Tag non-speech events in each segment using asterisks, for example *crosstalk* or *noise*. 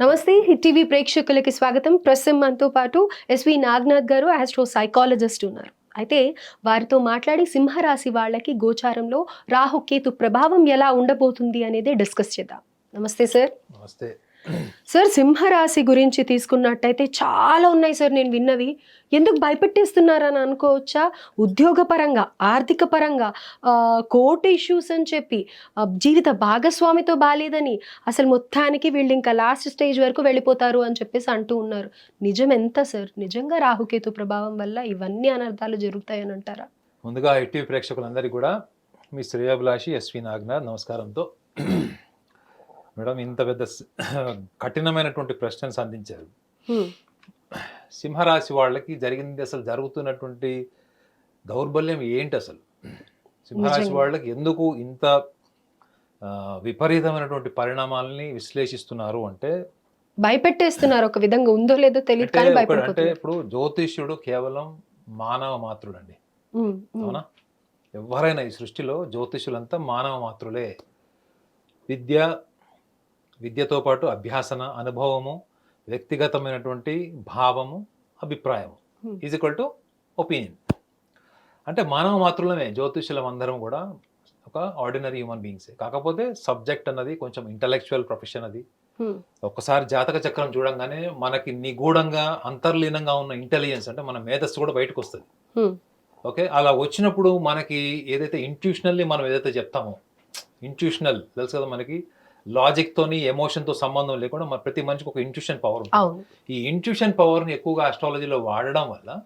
నమస్తే hit TV ప్రేక్షకులకి స్వాగతం. ప్రస్తుతం మనతో పాటు ఎస్వి నాగ్నాథ్ గారు ఆస్ట్రో సైకాలజిస్ట్ ఉన్నారు. అయితే వారితో మాట్లాడి సింహరాశి వాళ్ళకి గోచారంలో రాహు కేతు ప్రభావం ఎలా ఉండబోతుంది అనేది డిస్కస్ చేద్దాం. నమస్తే సార్. నమస్తే. సార్ సింహరాశి గురించి తీసుకున్నట్టయితే చాలా ఉన్నాయి సార్ నేను విన్నవి. ఎందుకు భయపెట్టేస్తున్నారని అనుకోవచ్చా? ఉద్యోగపరంగా ఆర్థిక పరంగా కోర్టు ఇష్యూస్ అని చెప్పి జీవిత భాగస్వామితో బాలేదని అసలు మొత్తానికి వీళ్ళు ఇంకా లాస్ట్ స్టేజ్ వరకు వెళ్ళిపోతారు అని చెప్పేసి అంటూ ఉన్నారు. నిజం ఎంత సార్? నిజంగా రాహుకేతు ప్రభావం వల్ల ఇవన్నీ అనర్థాలు జరుగుతాయని అంటారా? ముందుగా ఎట్టి ప్రేక్షకులందరికీ కూడా మీ శ్రేయాభిలాషి ఎస్వి నాగ్నాథ్ నమస్కారంతో మేడం ఇంత పెద్ద *clears throat* కఠినమైనటువంటి ప్రశ్నలు సంధించారు. సింహరాశి వాళ్ళకి జరిగింది అసలు జరుగుతున్నటువంటి దౌర్బల్యం ఏంటి అసలు సింహరాశి. వాళ్ళకి ఎందుకు ఇంత విపరీతమైనటువంటి పరిణామాలని విశ్లేషిస్తున్నారు అంటే భయపెట్టేస్తున్నారు ఒక విధంగా ఉందో లేదో తెలియదు అంటే ఇప్పుడు జ్యోతిష్యుడు కేవలం మానవ హ్మ్, హ్మ్. అవునా ఎవరైనా ఈ సృష్టిలో జ్యోతిషులంతా మానవ మాత్రులే విద్య విద్యతో పాటు అభ్యాసన అనుభవము వ్యక్తిగతమైనటువంటి భావము అభిప్రాయము Hmm. Is equal to opinion అంటే మానవ మాత్రులమే జ్యోతిషులం అందరం కూడా ఒక ఆర్డినరీ హ్యూమన్ బీయింగ్స్ కాకపోతే సబ్జెక్ట్ అన్నది కొంచెం ఇంటలెక్చువల్ ప్రొఫెషన్ అది హ్మ్. ఒక్కసారి జాతక చక్రం చూడంగానే మనకి నిగూఢంగా అంతర్లీనంగా ఉన్న ఇంటెలిజెన్స్ అంటే మన మేధస్సు కూడా బయటకు వస్తుంది. ఓకే అలా వచ్చినప్పుడు మనకి ఏదైతే ఇంట్యూషనల్లీ మనం ఏదైతే చెప్తామో ఇంట్యూషనల్ తెలుసు కదా మనకి లాజిక్ తోని ఎమోషన్తో సంబంధం లేకుండా మన ప్రతి మనిషికి ఒక ఇంట్యూషన్ పవర్ ఉంటుంది. ఈ ఇంట్యూషన్ పవర్ని ఎక్కువగా ఆస్ట్రాలజీలో వాడడం వల్ల.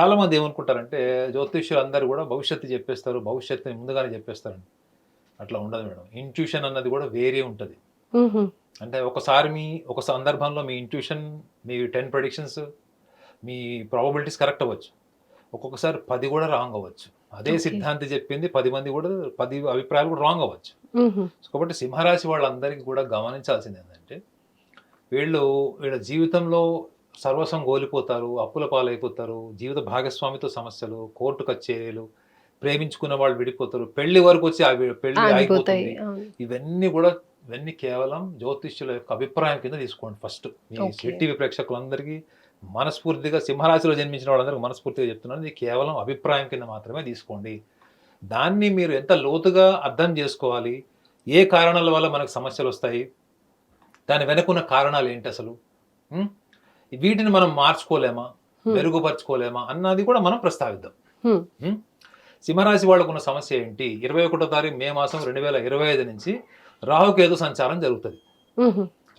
చాలా మంది ఏమనుకుంటారంటే జ్యోతిష్యులు అందరూ కూడా భవిష్యత్తు చెప్పేస్తారు భవిష్యత్తుని ముందుగానే చెప్పేస్తారండి. అట్లా ఉండదు మేడం. ఇంట్యూషన్ అన్నది కూడా వేరే ఉంటుంది. అంటే ఒకసారి మీ ఒక సందర్భంలో మీ ఇంట్యూషన్ మీ టెన్ ప్రొడిక్షన్స్ మీ ప్రాబబిలిటీస్ కరెక్ట్ అవ్వచ్చు. ఒక్కొక్కసారి పది కూడా రాంగ్ అవ్వచ్చు. అదే. సిద్ధాంతి చెప్పింది పది మంది కూడా పది అభిప్రాయాలు కూడా రాంగ్ అవ్వచ్చు. సో కాబట్టి సింహరాశి వాళ్ళందరికీ కూడా గమనించాల్సింది ఏంటంటే వీళ్ళు వీళ్ళ జీవితంలో సర్వస్వం కోల్పోతారు అప్పుల పాలైపోతారు జీవిత భాగస్వామితో సమస్యలు కోర్టు కచేరీలు ప్రేమించుకున్న వాళ్ళు విడిపోతారు పెళ్ళి వరకు వచ్చి పెళ్ళి ఆగిపోతుంది. ఇవన్నీ కూడా ఇవన్నీ కేవలం జ్యోతిష్యుల యొక్క అభిప్రాయం కింద తీసుకోండి ఫస్ట్ మీ. టీవీ ప్రేక్షకులందరికీ మనస్ఫూర్తిగా సింహరాశిలో జన్మించిన వాళ్ళందరికీ మనస్ఫూర్తిగా చెప్తున్నాను. ఇది కేవలం అభిప్రాయం కింద మాత్రమే తీసుకోండి. దాన్ని మీరు ఎంత లోతుగా అర్థం చేసుకోవాలి? ఏ కారణాల వల్ల మనకు సమస్యలు వస్తాయి? దాని వెనుకున్న కారణాలు ఏంటి అసలు? వీటిని మనం మార్చుకోలేమా. మెరుగుపరచుకోలేమా? అన్నది కూడా మనం ప్రస్తావిద్దాం? సింహరాశి వాళ్ళకు ఉన్న సమస్య ఏంటి? ఇరవై ఒకటో తారీఖు మే మాసం రెండు వేల ఇరవై ఐదు నుంచి రాహుకేతు సంచారం జరుగుతుంది.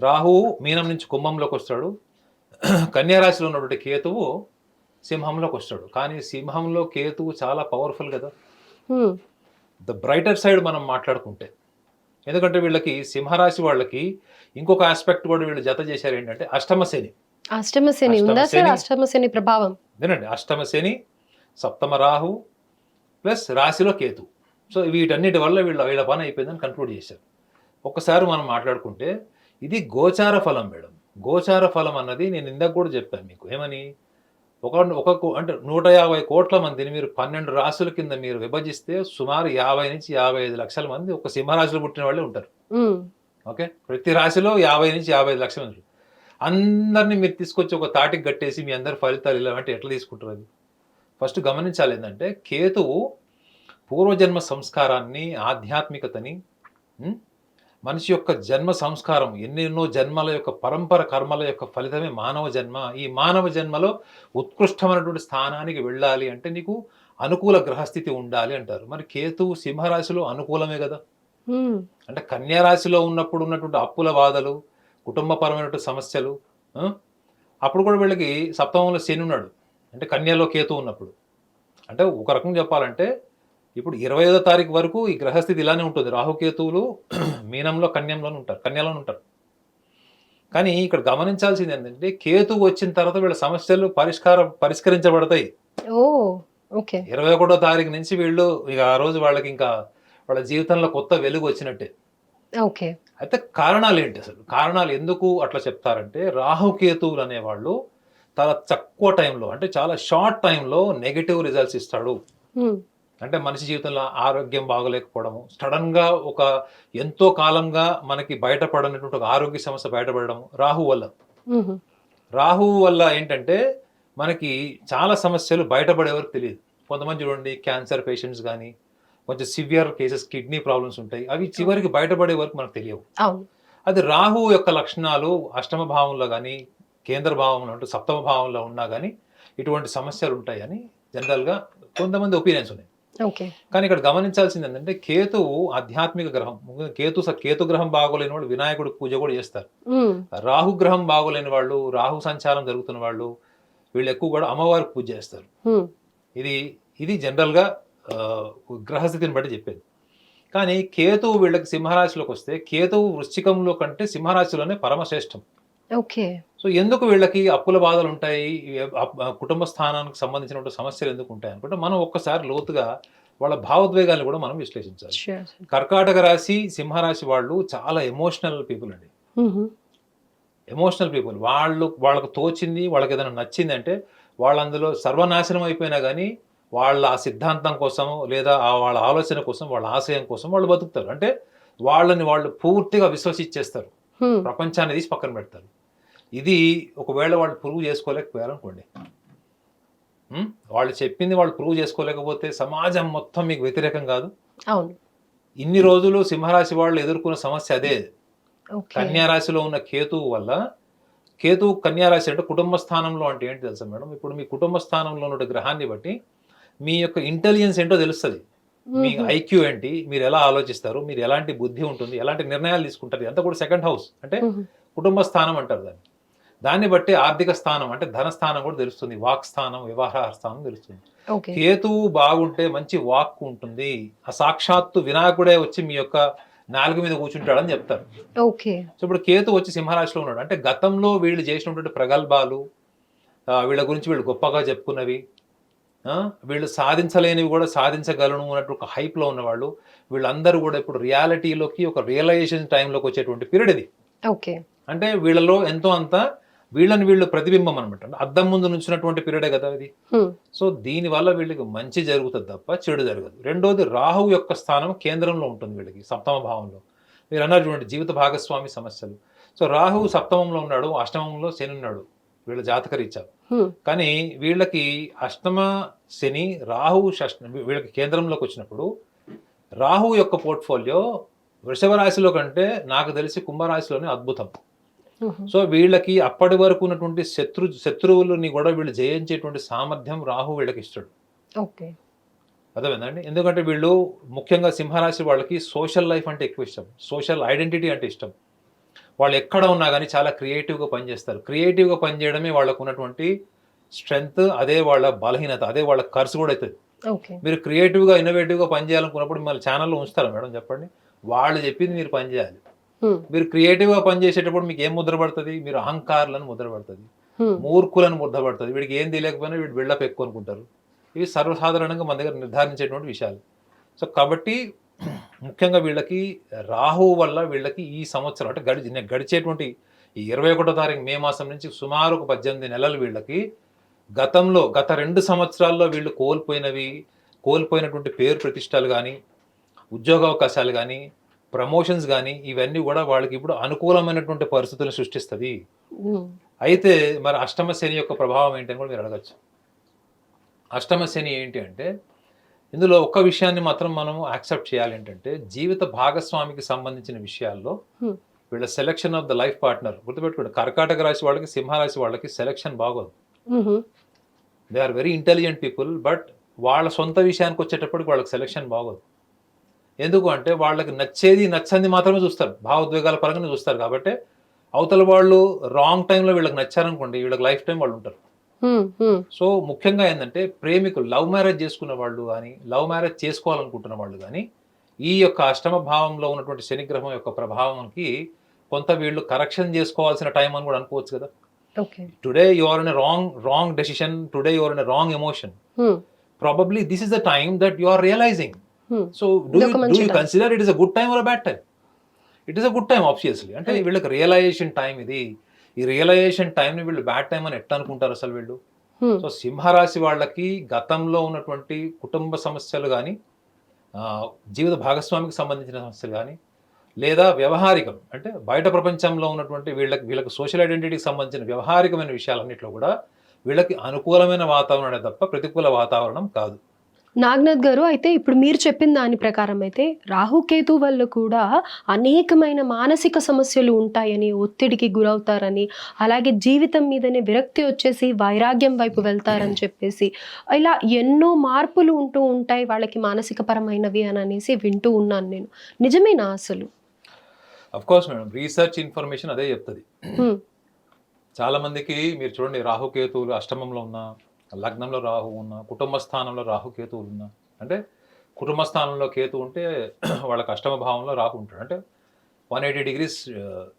రాహువు మీనం నుంచి కుంభంలోకి వస్తాడు. కన్యా రాశిలో ఉన్నటువంటి కేతువు సింహంలోకి వస్తాడు. కానీ సింహంలో కేతువు చాలా పవర్ఫుల్ కదా. ద బ్రైటర్ సైడ్ మనం మాట్లాడుకుంటే. ఎందుకంటే వీళ్ళకి సింహరాశి వాళ్ళకి ఇంకొక ఆస్పెక్ట్ కూడా వీళ్ళు జత చేశారు ఏంటంటే అష్టమ శని. అష్టమ శని. అష్టమ ఉందా సార్ శని. అష్టమ శని ప్రభావం? వినండి. అష్టమ శని సప్తమ రాహు ప్లస్ రాశిలో కేతు. సో వీటన్నిటి వల్ల వీళ్ళ వీళ్ళ పని అయిపోయిందని కన్క్లూడ్ చేశారు. ఒక్కసారి మనం మాట్లాడుకుంటే ఇది గోచార ఫలం మేడం. గోచార ఫలం అన్నది నేను ఇందాక కూడా చెప్పాను మీకు. ఏమని? ఒక ఒక అంటే నూట యాభై కోట్ల మందిని మీరు పన్నెండు రాశుల కింద మీరు విభజిస్తే సుమారు యాభై నుంచి యాభై ఐదు లక్షల మంది ఒక సింహరాశిలో పుట్టిన వాళ్ళే ఉంటారు. ఓకే? ప్రతి రాశిలో యాభై నుంచి యాభై ఐదు లక్షల మంది. అందరినీ మీరు తీసుకొచ్చి ఒక తాటికి కట్టేసి మీ అందరి ఫలితాలు ఇలా అంటే ఎట్లా తీసుకుంటారు అది? ఫస్ట్ గమనించాలి ఏంటంటే కేతువు పూర్వజన్మ సంస్కారాన్ని ఆధ్యాత్మికతని? మనిషి యొక్క జన్మ సంస్కారం ఎన్నెన్నో జన్మల యొక్క పరంపర కర్మల యొక్క ఫలితమే మానవ జన్మ. ఈ మానవ జన్మలో ఉత్కృష్టమైనటువంటి స్థానానికి వెళ్ళాలి అంటే నీకు అనుకూల గ్రహస్థితి ఉండాలి అంటారు. మరి కేతువు సింహరాశిలో అనుకూలమే కదా. అంటే కన్యా రాశిలో ఉన్నప్పుడు ఉన్నటువంటి అప్పుల బాధలు కుటుంబపరమైనటువంటి సమస్యలు? అప్పుడు కూడా వీళ్ళకి సప్తమంలో శని ఉన్నాడు. అంటే కన్యలో కేతు ఉన్నప్పుడు. అంటే ఒక రకం చెప్పాలంటే ఇప్పుడు ఇరవై ఐదో తారీఖు వరకు ఈ గ్రహస్థితి ఇలానే ఉంటుంది. రాహుకేతువులు *clears throat* మీనంలో కన్యంలోనే ఉంటారు కన్యలోనే ఉంటారు. కానీ ఇక్కడ గమనించాల్సింది ఏంటంటే కేతు వచ్చిన తర్వాత వీళ్ళ సమస్యలు పరిష్కారం పరిష్కరించబడతాయి. ఇరవై ఒకటో తారీఖు నుంచి వీళ్ళు ఇక ఆ రోజు వాళ్ళకి ఇంకా వాళ్ళ జీవితంలో కొత్త వెలుగు వచ్చినట్టే. ఓకే. అయితే కారణాలు ఏంటి అసలు? కారణాలు ఎందుకు అట్లా చెప్తారంటే రాహుకేతువులు అనేవాళ్ళు చాలా తక్కువ టైంలో అంటే చాలా షార్ట్ టైంలో నెగిటివ్ రిజల్ట్స్ ఇస్తాడు. అంటే మనిషి జీవితంలో ఆరోగ్యం బాగోలేకపోవడము సడన్గా ఒక ఎంతో కాలంగా మనకి బయటపడనటువంటి ఒక ఆరోగ్య సమస్య బయటపడడం రాహు వల్ల. రాహు వల్ల ఏంటంటే మనకి చాలా సమస్యలు బయటపడే వరకు తెలియదు. కొంతమంది చూడండి క్యాన్సర్ పేషెంట్స్ కానీ కొంచెం సివియర్ కేసెస్ కిడ్నీ ప్రాబ్లమ్స్ ఉంటాయి. అవి చివరికి బయటపడే వరకు మనకు తెలియవు. అది రాహు యొక్క లక్షణాలు అష్టమ భావంలో కానీ కేంద్ర భావంలో సప్తమ భావంలో ఉన్నా కానీ ఇటువంటి సమస్యలు ఉంటాయని జనరల్గా కొంతమంది ఒపీనియన్స్ ఉన్నాయి. కానీ ఇక్కడ గమనించాల్సింది ఏంటంటే కేతువు ఆధ్యాత్మిక గ్రహం. కేతు కేతు గ్రహం బాగోలేని వాళ్ళు వినాయకుడి పూజ కూడా చేస్తారు. రాహు గ్రహం బాగోలేని వాళ్ళు రాహు సంచారం జరుగుతున్న వాళ్ళు వీళ్ళు ఎక్కువ కూడా అమ్మవారికి పూజ చేస్తారు. ఇది ఇది జనరల్గా ఆ, గ్రహస్థితిని బట్టి చెప్పేది. కానీ కేతువు వీళ్ళకి సింహరాశిలోకి వస్తే కేతువు వృశ్చికంలో కంటే సింహరాశిలోనే పరమశ్రేష్టం. ఓకే సో ఎందుకు వీళ్ళకి అప్పుల బాధలు ఉంటాయి కుటుంబ స్థానానికి సంబంధించినటువంటి సమస్యలు ఎందుకు ఉంటాయి అనుకుంటే మనం ఒక్కసారి లోతుగా వాళ్ళ భావోద్వేగాలను కూడా మనం విశ్లేషించాలి. కర్కాటక రాశి సింహరాశి వాళ్ళు చాలా ఎమోషనల్ పీపుల్ అండి. ఎమోషనల్ పీపుల్ వాళ్ళు వాళ్ళకు తోచింది వాళ్ళకి ఏదైనా నచ్చింది అంటే వాళ్ళందులో సర్వనాశనం అయిపోయినా కానీ వాళ్ళ ఆ సిద్ధాంతం కోసం లేదా ఆ వాళ్ళ ఆలోచన కోసం వాళ్ళ ఆశయం కోసం వాళ్ళు బతుకుతారు అంటే వాళ్ళని వాళ్ళు పూర్తిగా విశ్వసించేస్తారు. ప్రపంచాన్ని తీసి పక్కన పెడతారు. ఇది ఒకవేళ వాళ్ళు ప్రూవ్ చేసుకోలేకపోయారనుకోండి? వాళ్ళు చెప్పింది వాళ్ళు ప్రూవ్ చేసుకోలేకపోతే సమాజం మొత్తం మీకు వ్యతిరేకం కాదు. అవును. ఇన్ని రోజులు సింహరాశి వాళ్ళు ఎదుర్కొన్న సమస్య అదే. ఓకే. కన్యా రాశిలో ఉన్న కేతువు వల్ల కేతువు కన్యా రాశి అంటే కుటుంబ స్థానంలో అంటే ఏంటి తెలుసా మేడం? ఇప్పుడు మీ కుటుంబ స్థానంలో ఉన్న గ్రహాన్ని బట్టి మీ యొక్క ఇంటెలిజెన్స్ ఏంటో తెలుస్తుంది. మీ. ఐక్యూ ఏంటి? మీరు ఎలా ఆలోచిస్తారు? మీరు ఎలాంటి బుద్ధి ఉంటుంది? ఎలాంటి నిర్ణయాలు తీసుకుంటారు? అంతా కూడా సెకండ్ హౌస్ అంటే. కుటుంబ స్థానం అంటారు దాన్ని. దాన్ని బట్టి ఆర్థిక స్థానం అంటే ధన స్థానం కూడా తెలుస్తుంది. వాక్ స్థానం వ్యవహార స్థానం తెలుస్తుంది. కేతువు బాగుంటే మంచి వాక్ ఉంటుంది. ఆ సాక్షాత్తు వినాయకుడే వచ్చి మీ యొక్క నాలుగు మీద కూర్చుంటాడని చెప్తారు. ఓకే. సో ఇప్పుడు కేతు వచ్చి సింహరాశిలో ఉన్నాడు. అంటే గతంలో వీళ్ళు చేసినటువంటి ప్రగల్భాలు వీళ్ళ గురించి వీళ్ళు గొప్పగా చెప్పుకున్నవి వీళ్ళు సాధించలేనివి కూడా సాధించగలను అన్నట్టు ఒక హైప్లో ఉన్నవాళ్ళు. వీళ్ళందరూ కూడా ఇప్పుడు రియాలిటీలోకి ఒక రియలైజేషన్ టైంలోకి వచ్చేటువంటి పీరియడ్ ఇది. ఓకే. అంటే వీళ్ళలో ఎంతో అంత వీళ్ళని వీళ్ళు ప్రతిబింబం అనమాట అద్దం ముందు నుంచినటువంటి పీరియడే కదా ఇది. సో దీనివల్ల వీళ్ళకి మంచి జరుగుతుంది తప్ప చెడు జరగదు. రెండోది రాహువు యొక్క స్థానం కేంద్రంలో ఉంటుంది వీళ్ళకి సప్తమ భావంలో. మీరు అన్నారు చూడండి జీవిత భాగస్వామి సమస్యలు. సో రాహువు సప్తమంలో ఉన్నాడు అష్టమంలో శని ఉన్నాడు. వీళ్ళ జాతకరీత్యా. మ్మ్. కానీ వీళ్ళకి అష్టమ శని రాహువు షష్ట వీళ్ళకి కేంద్రంలోకి వచ్చినప్పుడు రాహువు యొక్క పోర్ట్ఫోలియో వృషభ రాశిలో కంటే నాకు తెలిసి కుంభరాశిలోనే అద్భుతం. మ్మ్. సో వీళ్ళకి అప్పటి వరకు ఉన్నటువంటి శత్రు శత్రువులని కూడా వీళ్ళు జయించేటువంటి సామర్థ్యం రాహు వీళ్ళకి ఇస్తాడు ఓకే అర్థమైందండి? ఎందుకంటే వీళ్ళు ముఖ్యంగా సింహరాశి వాళ్ళకి సోషల్ లైఫ్ అంటే ఎక్కువ ఇష్టం. సోషల్ ఐడెంటిటీ అంటే ఇష్టం. వాళ్ళు ఎక్కడ ఉన్నా కానీ చాలా క్రియేటివ్గా పనిచేస్తారు. క్రియేటివ్గా పనిచేయడమే వాళ్ళకు ఉన్నటువంటి స్ట్రెంగ్త్ అదే వాళ్ళ బలహీనత అదే వాళ్ళ ఖర్చు కూడా అవుతుంది మీరు క్రియేటివ్గా ఇన్నోవేటివ్గా పనిచేయాలనుకున్నప్పుడు మిమ్మల్ని ఛానల్లో ఉంచుతారా మేడం చెప్పండి? వాళ్ళు చెప్పింది మీరు పనిచేయాలి. మీరు క్రియేటివ్గా పనిచేసేటప్పుడు మీకు ఏం ముద్ర పడుతుంది? మీరు అహంకారులను ముద్ర పడుతుంది. మూర్ఖులను ముద్దపడుతుంది వీడికి ఏం తెలియకపోయినా వీడు బిల్డప్ ఎక్కువ అనుకుంటారు ఇవి సర్వసాధారణంగా మన దగ్గర నిర్ధారించేటువంటి విషయాలు. సో కాబట్టి ముఖ్యంగా వీళ్ళకి రాహు వల్ల వీళ్ళకి ఈ సంవత్సరం అంటే గడిచి గడిచేటువంటి ఈ ఇరవై ఒకటో తారీఖు మే మాసం నుంచి సుమారు ఒక పద్దెనిమిది నెలలు వీళ్ళకి గతంలో గత రెండు సంవత్సరాల్లో వీళ్ళు కోల్పోయినవి కోల్పోయినటువంటి పేరు ప్రతిష్టలు కానీ ఉద్యోగ అవకాశాలు కానీ ప్రమోషన్స్ కానీ ఇవన్నీ కూడా వాళ్ళకి ఇప్పుడు అనుకూలమైనటువంటి పరిస్థితులను సృష్టిస్తుంది. అయితే మరి అష్టమ శని యొక్క ప్రభావం ఏంటని కూడా మీరు అడగచ్చు అష్టమ శని ఏంటి అంటే ఇందులో ఒక్క విషయాన్ని మాత్రం మనం యాక్సెప్ట్ చేయాలి ఏంటంటే జీవిత భాగస్వామికి సంబంధించిన విషయాల్లో. వీళ్ళ selection of the life partner గుర్తుపెట్టుకోండి కర్కాటక రాశి వాళ్ళకి సింహరాశి వాళ్ళకి సెలెక్షన్ బాగోదు. They are very intelligent people but వాళ్ళ సొంత విషయానికి వచ్చేటప్పటికి వాళ్ళకి సెలెక్షన్ బాగోదు ఎందుకు అంటే వాళ్ళకి నచ్చేది నచ్చంది మాత్రమే చూస్తారు భావోద్వేగాల పరంగానే చూస్తారు కాబట్టి అవతల వాళ్ళు రాంగ్ టైంలో వీళ్ళకి నచ్చారనుకోండి వీళ్ళకి లైఫ్ టైం వాళ్ళు ఉంటారు. సో ముఖ్యంగా ఏంటంటే ప్రేమికులు లవ్ మ్యారేజ్ చేసుకున్న వాళ్ళు కానీ లవ్ మ్యారేజ్ చేసుకోవాలనుకుంటున్న వాళ్ళు కానీ ఈ యొక్క అష్టమ భావంలో ఉన్నటువంటి శనిగ్రహం యొక్క ప్రభావంకి కొంత వీళ్ళు కరెక్షన్ చేసుకోవాల్సిన టైం అని కూడా అనుకోవచ్చు కదా today you are in wrong wrong decision today you are in wrong emotion. Probably this is the time that you are realizing. So do you. Consider it is a good time or bad time it is a good time obviously అంటే. వీళ్ళకి realisation time ఇది ఈ realisation టైంని వీళ్ళు bad time అని ఎట్లా అనుకుంటారు అసలు వీళ్ళు. సో సింహరాశి వాళ్ళకి గతంలో ఉన్నటువంటి కుటుంబ సమస్యలు కానీ జీవిత భాగస్వామికి సంబంధించిన సమస్యలు కానీ లేదా వ్యవహారికం అంటే బయట ప్రపంచంలో ఉన్నటువంటి వీళ్ళకి వీళ్ళకి సోషల్ ఐడెంటిటీకి సంబంధించిన వ్యవహారికమైన విషయాలన్నింటిలో కూడా వీళ్ళకి అనుకూలమైన వాతావరణమే తప్ప ప్రతికూల వాతావరణం కాదు నాగనాథ్ గారు అయితే ఇప్పుడు మీరు చెప్పిన దాని ప్రకారం అయితే రాహుకేతు వల్ల కూడా అనేకమైన మానసిక సమస్యలు ఉంటాయని ఒత్తిడికి గురవుతారని అలాగే జీవితం మీదనే విరక్తి వచ్చేసి వైరాగ్యం వైపు వెళ్తారని చెప్పేసి ఇలా ఎన్నో మార్పులు ఉంటూ ఉంటాయి వాళ్ళకి మానసిక పరమైనవి అని అనేసి వింటూ ఉన్నాను నేను. నిజమేనా అసలు? Of course madam research information అదే చెప్తుంది. చాలా మందికి మీరు చూడండి రాహుకేతువులు అష్టమంలో ఉన్న లగ్నంలో రాహు ఉన్న కుటుంబ స్థానంలో రాహుకేతువులు ఉన్న అంటే కుటుంబ స్థానంలో కేతు ఉంటే *clears throat* వాళ్ళకి అష్టమ భావంలో రాహు ఉంటాడు అంటే వన్ ఎయిటీ డిగ్రీస్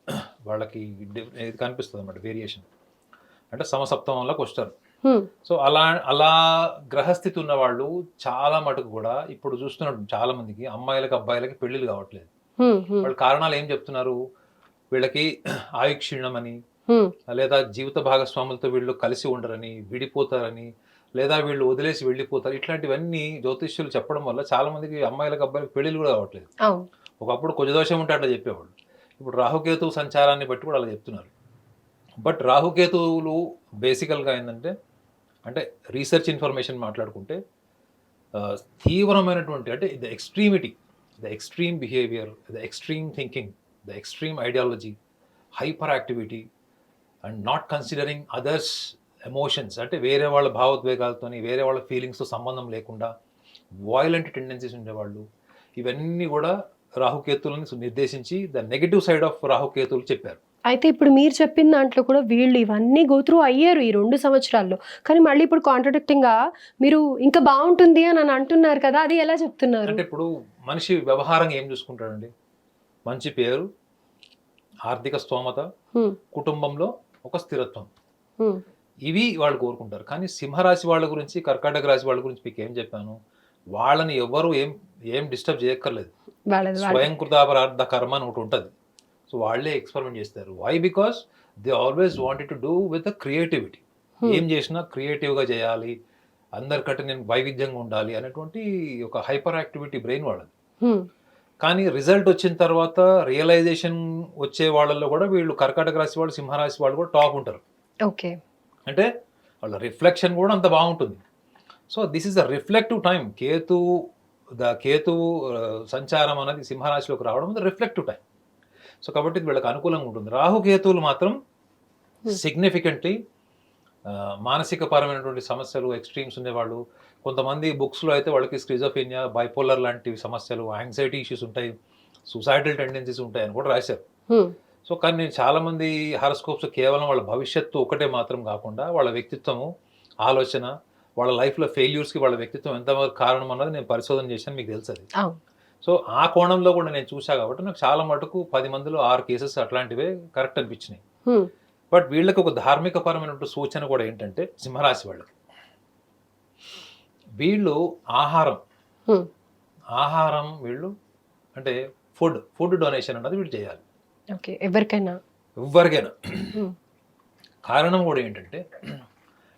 *clears throat* వాళ్ళకి ఇది కనిపిస్తుంది అన్నమాట వేరియేషన్ అంటే సమసప్తమంలోకి వస్తారు. సో అలా అలా గ్రహస్థితి ఉన్న వాళ్ళు చాలా మటుకు కూడా ఇప్పుడు చూస్తున్నట్టు చాలా మందికి అమ్మాయిలకి అబ్బాయిలకి పెళ్ళిళ్ళు కావట్లేదు. వాళ్ళ కారణాలు ఏం చెప్తున్నారు వీళ్ళకి *clears throat* ఆయుక్షీణం అని హ్మ్. లేదా జీవిత భాగస్వాములతో వీళ్ళు కలిసి ఉండరని విడిపోతారని లేదా వీళ్ళు వదిలేసి వెళ్ళిపోతారు. ఇట్లాంటివన్నీ జ్యోతిష్యులు చెప్పడం వల్ల చాలా మందికి అమ్మాయిలకు అబ్బాయిలకు పెళ్ళిళ్ళు కూడా కావట్లేదు ఒకప్పుడు కుజదోషం ఉంటే అట్లా చెప్పేవాళ్ళు. ఇప్పుడు రాహుకేతు సంచారాన్ని బట్టి కూడా అలా చెప్తున్నారు. బట్ రాహుకేతువులు బేసికల్గా ఏంటంటే అంటే రీసెర్చ్ ఇన్ఫర్మేషన్ మాట్లాడుకుంటే తీవ్రమైనటువంటి అంటే the extremity the extreme behaviour the extreme thinking the extreme ideology hyper activity and not considering others emotions. అంటే వేరే వాళ్ళ భావోద్వేగాలతోని వేరే వాళ్ళ ఫీలింగ్స్తో సంబంధం లేకుండా వాయిలెంట్ టెండెన్సీస్ ఉండేవాళ్ళు. ఇవన్నీ కూడా రాహుకేతులను నిర్దేశించి ద నెగటివ్ సైడ్ ఆఫ్ రాహుకేతులు చెప్పారు. అయితే ఇప్పుడు మీరు చెప్పిన దాంట్లో కూడా వీళ్ళు ఇవన్నీ గోత్రూ అయ్యారు ఈ రెండు సంవత్సరాల్లో. కానీ మళ్ళీ ఇప్పుడు కాంట్రడిక్టింగ్గా మీరు ఇంకా బాగుంటుంది అని అని అంటున్నారు కదా అది ఎలా చెప్తున్నారు? అంటే ఇప్పుడు మనిషి వ్యవహారంగా ఏం చూసుకుంటాడండి? మంచి పేరు ఆర్థిక స్తోమత. కుటుంబంలో ఒక స్థిరత్వం. ఇవి వాళ్ళు కోరుకుంటారు. కానీ సింహరాశి వాళ్ళ గురించి కర్కాటక రాశి వాళ్ళ గురించి మీకు ఏం చెప్పాను? వాళ్ళని ఎవరు ఏం ఏం డిస్టర్బ్ చేయక్కర్లేదు. స్వయం కృతాపరార్థ కర్మ అని ఒకటి ఉంటుంది. సో వాళ్ళే ఎక్స్పెరిమెంట్ చేస్తారు. Why because they always wanted to do with creativity. ఏం చేసినా క్రియేటివ్గా చేయాలి. అందరికంటే నేను వైవిధ్యంగా ఉండాలి అనేటువంటి ఒక హైపర్ యాక్టివిటీ బ్రెయిన్ వాళ్ళది. కానీ రిజల్ట్ వచ్చిన తర్వాత రియలైజేషన్ వచ్చే వాళ్ళల్లో కూడా వీళ్ళు కర్కాటక రాశి వాళ్ళు సింహరాశి వాళ్ళు కూడా టాప్ ఉంటారు. ఓకే. అంటే వాళ్ళ రిఫ్లెక్షన్ కూడా అంత బాగుంటుంది. So this is a reflective time Ketu the Ketu సంచారం అనేది సింహరాశిలోకి రావడం రిఫ్లెక్టివ్ టైం సో కాబట్టి ఇది వీళ్ళకి అనుకూలంగా ఉంటుంది. రాహు కేతువులు మాత్రం Hmm. సిగ్నిఫికెంట్లీ మానసిక పరమైనటువంటి సమస్యలు ఎక్స్ట్రీమ్స్ ఉండేవాళ్ళు. కొంతమంది బుక్స్లో అయితే వాళ్ళకి స్క్రిజోఫీనియా బైపోలర్ లాంటి సమస్యలు యాంగ్జైటీ ఇష్యూస్ ఉంటాయి సూసైడల్ టెండెన్సీస్ ఉంటాయి అని కూడా రాశారు. సో కానీ నేను చాలామంది హారోస్కోప్స్ కేవలం వాళ్ళ భవిష్యత్తు ఒకటే మాత్రం కాకుండా వాళ్ళ వ్యక్తిత్వము ఆలోచన వాళ్ళ లైఫ్లో ఫెయిల్యూర్స్కి వాళ్ళ వ్యక్తిత్వం ఎంతవరకు కారణం అన్నది నేను పరిశోధన చేశాను మీకు తెలుసు అది. సో ఆ కోణంలో కూడా నేను చూసా కాబట్టి నాకు చాలా మటుకు పది మందిలో ఆరు కేసెస్ అట్లాంటివే కరెక్ట్ అనిపించినాయి. బట్ వీళ్ళకి ఒక ధార్మిక పరమైనటువంటి సూచన కూడా ఏంటంటే సింహరాశి వాళ్ళకి వీళ్ళు ఆహారం. ఆహారం వీళ్ళు అంటే ఫుడ్ ఫుడ్ డొనేషన్ అన్నది వీళ్ళు చేయాలి ఓకే ఎవరికైనా ఎవరికైనా. కారణం కూడా ఏంటంటే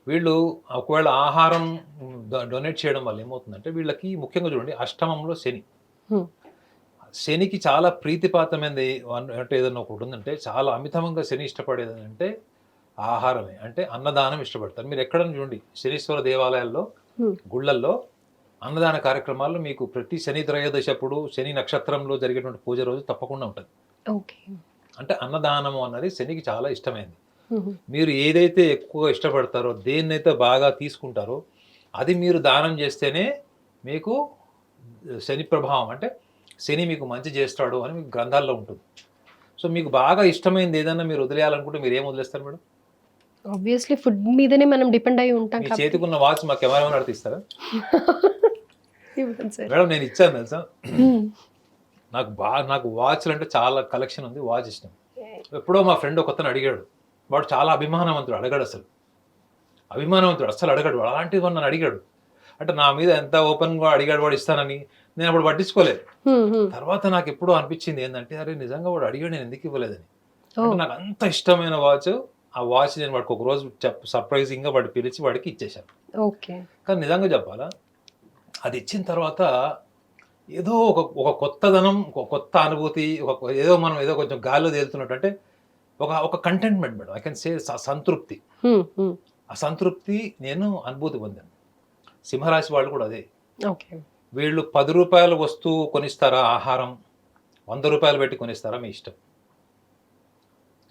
వీళ్ళు ఒకవేళ ఆహారం డొనేట్ చేయడం వల్ల ఏమవుతుందంటే వీళ్ళకి ముఖ్యంగా చూడండి అష్టమంలో శని. శనికి చాలా ప్రీతిపాతమైనది అంటే ఏదైనా ఒకటి ఉందంటే చాలా అమితంగా శని ఇష్టపడేది అంటే ఆహారమే. అంటే అన్నదానం ఇష్టపడతారు. మీరు ఎక్కడైనా చూడండి శనీశ్వర దేవాలయాల్లో. గుళ్ళల్లో అన్నదాన కార్యక్రమాల్లో మీకు ప్రతి శని త్రయోదశి అప్పుడు శని నక్షత్రంలో జరిగేటువంటి పూజ రోజు తప్పకుండా ఉంటుంది. అంటే అన్నదానము అన్నది శనికి చాలా ఇష్టమైంది. మీరు ఏదైతే ఎక్కువ ఇష్టపడతారో దేన్నైతే బాగా తీసుకుంటారో అది మీరు దానం చేస్తేనే మీకు శని ప్రభావం. అంటే శని మీకు మంచి చేస్తాడు అని మీకు గ్రంథాల్లో ఉంటుంది. సో మీకు బాగా ఇష్టమైంది ఏదైనా మీరు వదిలేయాలనుకుంటే మీరు ఏం వదిలేస్తారు మేడం? ఆబ్వియస్లీ ఫుడ్ మీదనే మనం డిపెండ్ అయి ఉంటాం మీ చేతికున్న వాచ్ మా కెమెరా నడిపిస్తారా మేడం నేను ఇచ్చాను తెలుసా? హ్మ్. నాకు బాగా నాకు వాచ్లు అంటే చాలా కలెక్షన్ ఉంది వాచ్ ఇష్టం. ఎప్పుడో మా ఫ్రెండ్ ఒకతను అడిగాడు. వాడు చాలా అభిమానవంతుడు అడగాడు అసలు. అభిమానవంతుడు అసలు అడగాడు. వాడు అలాంటిది వాడు నన్ను అడిగాడు. అంటే నా మీద ఎంత ఓపెన్గా అడిగాడు వాడు ఇస్తానని. నేను అప్పుడు పట్టించుకోలేదు. తర్వాత నాకు ఎప్పుడూ అనిపించింది ఏంటంటే అరే నిజంగా వాడు అడిగాడు నేను ఎందుకు ఇవ్వలేదని. నాకు అంత ఇష్టమైన వాచ్ ఆ వాచ్ నేను వాడికి ఒక రోజు చెప్ సర్ప్రైజింగ్గా వాడు పిలిచి వాడికి ఇచ్చేశాను. ఓకే. కానీ నిజంగా చెప్పాలా? అది ఇచ్చిన తర్వాత ఏదో ఒక ఒక కొత్తదనం ఒక కొత్త అనుభూతి ఒక ఏదో మనం ఏదో కొంచెం గాల్లో తేలుతున్నట్టు అంటే ఒక ఒక contentment madam. I can say సంతృప్తి. ఆ సంతృప్తి నేను అనుభూతి పొందాను. సింహరాశి వాళ్ళు కూడా అదే. ఓకే. వీళ్ళు పది రూపాయల వస్తువు కొనిస్తారా ఆహారం? వంద రూపాయలు పెట్టి కొనిస్తారా మీ ఇష్టం?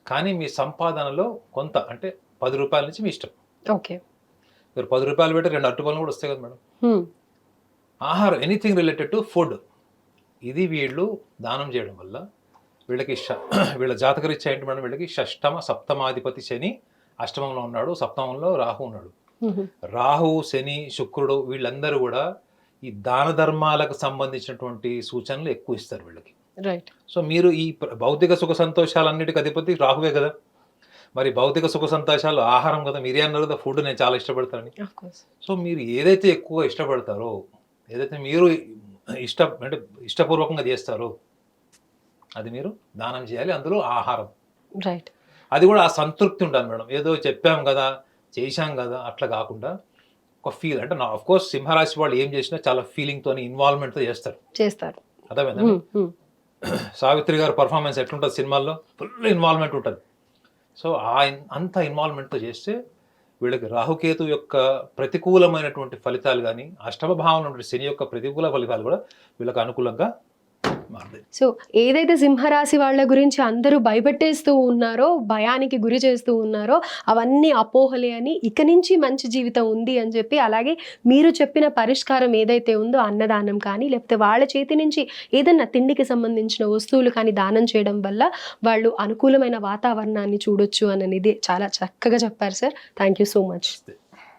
కానీ మీ సంపాదనలో కొంత అంటే పది రూపాయల నుంచి మీ ఇష్టం. ఓకే. మీరు పది రూపాయలు పెట్టి రెండు అట్టుపనులు కూడా వస్తాయి కదా మేడం. ఆహారం ఎనీథింగ్ రిలేటెడ్ టు ఫుడ్. ఇది వీళ్ళు దానం చేయడం వల్ల వీళ్ళకి *clears throat* వీళ్ళ జాతకరీత్యా ఏంటి మేడం? వీళ్ళకి షష్టమ సప్తమాధిపతి శని అష్టమంలో ఉన్నాడు సప్తమంలో రాహు ఉన్నాడు. రాహు శని శుక్రుడు వీళ్ళందరూ కూడా ఈ దాన ధర్మాలకు సంబంధించినటువంటి సూచనలు ఎక్కువ ఇస్తారు వీళ్ళకి. రైట్ సో మీరు ఈ భౌతిక సుఖ సంతోషాలన్నిటికీ అధిపతి రాహువే కదా. మరి భౌతిక సుఖ సంతోషాలు ఆహారం కదా. మీరే అన్నారు కదా ఫుడ్ నేను చాలా ఇష్టపడతానని. సో మీరు ఏదైతే ఎక్కువ ఇష్టపడతారో ఏదైతే మీరు ఇష్ట అంటే ఇష్టపూర్వకంగా చేస్తారో అది మీరు దానం చేయాలి. అందులో ఆహారం. రైట్ అది కూడా ఆ సంతృప్తి ఉండాలి మేడం. ఏదో చెప్పాం కదా చేశాం కదా అట్లా కాకుండా ఒక ఫీల్ అంటే నా ఆఫ్ కోర్స్ సింహరాశి వాళ్ళు ఏం చేసినా చాలా ఫీలింగ్తో ఇన్వాల్వ్మెంట్తో చేస్తారు. చేస్తారు. అర్థమైందా. సావిత్రి గారి పర్ఫార్మెన్స్ ఎట్లుంటుంది సినిమాల్లో? ఫుల్ ఇన్వాల్వ్మెంట్ ఉంటుంది. సో ఆ అంత ఇన్వాల్వ్మెంట్తో చేస్తే వీళ్ళకి రాహుకేతు యొక్క ప్రతికూలమైనటువంటి ఫలితాలు కానీ అష్టమ భావంలో శని యొక్క ప్రతికూల ఫలితాలు కూడా వీళ్ళకి అనుకూలంగా మారుతాయి సో ఏదైతే సింహరాశి వాళ్ళ గురించి అందరూ భయపెట్టేస్తూ ఉన్నారో భయానికి గురి చేస్తూ ఉన్నారో అవన్నీ అపోహలే అని ఇక నుంచి మంచి జీవితం ఉంది అని చెప్పి అలాగే మీరు చెప్పిన పరిష్కారం ఏదైతే ఉందో అన్నదానం కానీ లేకపోతే వాళ్ళ చేతి నుంచి ఏదన్నా తిండికి సంబంధించిన వస్తువులు కానీ దానం చేయడం వల్ల వాళ్ళు అనుకూలమైన వాతావరణాన్ని చూడొచ్చు అనేది చాలా చక్కగా చెప్పారు sir. Thank you so much